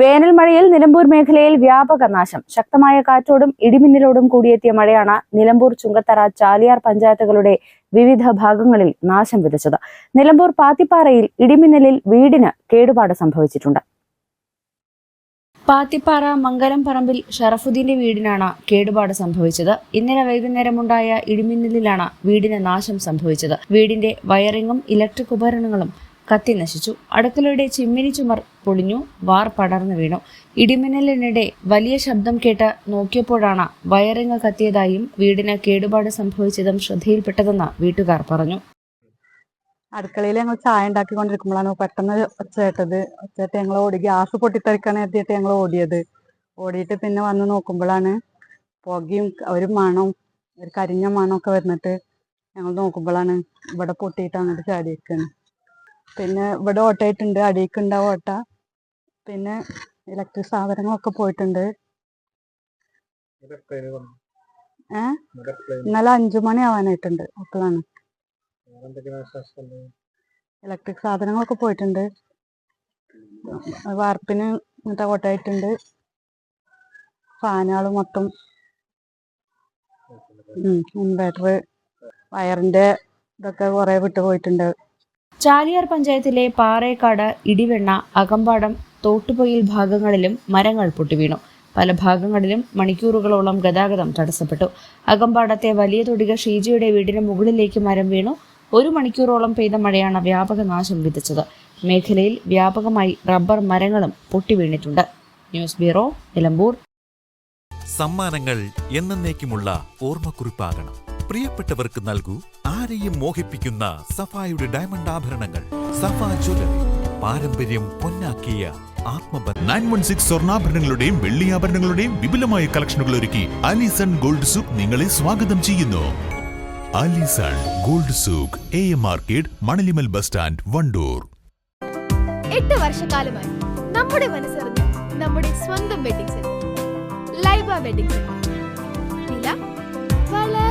വേനൽ മഴയിൽ നിലമ്പൂർ മേഖലയിൽ വ്യാപക നാശം. ശക്തമായ കാറ്റോടും ഇടിമിന്നലോടും കൂടിയെത്തിയ മഴയാണ് നിലമ്പൂർ ചുങ്കത്തറ ചാലിയാർ പഞ്ചായത്തുകളുടെ വിവിധ ഭാഗങ്ങളിൽ നാശം വിതച്ചത്. നിലമ്പൂർ പാത്തിപ്പാറയിൽ ഇടിമിന്നലിൽ വീടിന് കേടുപാട് സംഭവിച്ചിട്ടുണ്ട്. പാത്തിപ്പാറ മംഗലം പറമ്പിൽ ഷറഫുദ്ദീന്റെ വീടിനാണ് കേടുപാട് സംഭവിച്ചത്. ഇന്നലെ വൈകുന്നേരമുണ്ടായ ഇടിമിന്നലിലാണ് വീടിന് നാശം സംഭവിച്ചത്. വീടിന്റെ വയറിങ്ങും ഇലക്ട്രിക് ഉപകരണങ്ങളും കത്തി നശിച്ചു. അടുക്കളയുടെ ചിമ്മിനി ചുമർ പൊളിഞ്ഞു. വാർ പടർന്നു വീണു. ഇടിമിന്നലിനിടെ വലിയ ശബ്ദം കേട്ട് നോക്കിയപ്പോഴാണ് വയറിങ് കത്തിയതായും വീടിന് കേടുപാട് സംഭവിച്ചതും ശ്രദ്ധയിൽപ്പെട്ടതെന്ന് വീട്ടുകാർ പറഞ്ഞു. അടുക്കളയിൽ ഞങ്ങൾ ചായ ഉണ്ടാക്കിക്കൊണ്ടിരിക്കുമ്പോഴാണ് പെട്ടെന്ന് ഒച്ച കേട്ടത് ഒച്ച ഞങ്ങൾ ഓടി ഗ്യാസ് പൊട്ടിത്തെറിക്കാൻ എത്തിയിട്ട് ഞങ്ങൾ ഓടിയത്. ഓടിയിട്ട് പിന്നെ വന്ന് നോക്കുമ്പോഴാണ് പുകയും ഒരു മണവും ഒരു കരിഞ്ഞ മണമൊക്കെ വന്നിട്ട് ഞങ്ങൾ നോക്കുമ്പോഴാണ് ഇവിടെ പൊട്ടിയിട്ട് അങ്ങോട്ട് ചാടിയിരിക്കുകയാണ് പിന്നെ ഇവിടെ ഓട്ടയിട്ടുണ്ട് അടിയിക്കുണ്ടാവും ഓട്ട. പിന്നെ ഇലക്ട്രിക് സാധനങ്ങളൊക്കെ പോയിട്ടുണ്ട്. ഏ? ഇന്നലെ അഞ്ചു മണി ആവാനായിട്ടുണ്ട് അപ്പോഴാണ് ഇലക്ട്രിക് സാധനങ്ങളൊക്കെ പോയിട്ടുണ്ട്. വാർപ്പിന് മറ്റേ ഓട്ടായിട്ടുണ്ട് ഫാനുകൾ മൊത്തം. ഇൻവേർട്ടർ വയറിന്റെ ഇതൊക്കെ കുറെ വിട്ടു പോയിട്ടുണ്ട് ചാലിയാർ പഞ്ചായത്തിലെ പാറേക്കാട് ഇടിവെണ്ണ അകമ്പാടം തോട്ടുപൊയിൽ ഭാഗങ്ങളിലും മരങ്ങൾ പൊട്ടിവീണു. പല ഭാഗങ്ങളിലും മണിക്കൂറുകളോളം ഗതാഗതം തടസ്സപ്പെട്ടു. അകമ്പാടത്തെ വലിയ തൊടിക ഷീജയുടെ വീടിന് മുകളിലേക്ക് മരം വീണു. ഒരു മണിക്കൂറോളം പെയ്ത മഴയാണ് വ്യാപക നാശം വിതച്ചത്. മേഖലയിൽ വ്യാപകമായി റബ്ബർ മരങ്ങളും പൊട്ടിവീണിട്ടുണ്ട്. News bureau Nilambur. സമ്മാനങ്ങൾ എന്നേക്കുമുള്ള ഓർമ്മക്കുറിപ്പാകണം. പ്രിയപ്പെട്ടവർക്ക് നൽകൂ ആരെയും മോഹിപ്പിക്കുന്ന സഫായുടെ ഡയമണ്ട് ആഭരണങ്ങൾ. സഫ ജ്വല്ലറി. പാരമ്പര്യം പൊന്നാക്കിയ ആത്മബന്ധം. നയൻ വൺ സിക്സ് സ്വർണാഭരണങ്ങളുടെയും വെള്ളിയാഭരണങ്ങളുടെയും വിപുലമായ കളക്ഷനുകൾ ഒരുക്കി അലിസൺ ഗോൾഡ് സൂക്ക് നിങ്ങളെ സ്വാഗതം ചെയ്യുന്നു. Alison gold souk A M market Manalimal bus stand Wandoor. എട്ട് വർഷക്കാലമായി നമ്മുടെ മനസ്സറിഞ്ഞ് നമ്മുടെ സ്വന്തം wedding centre Laiba wedding centre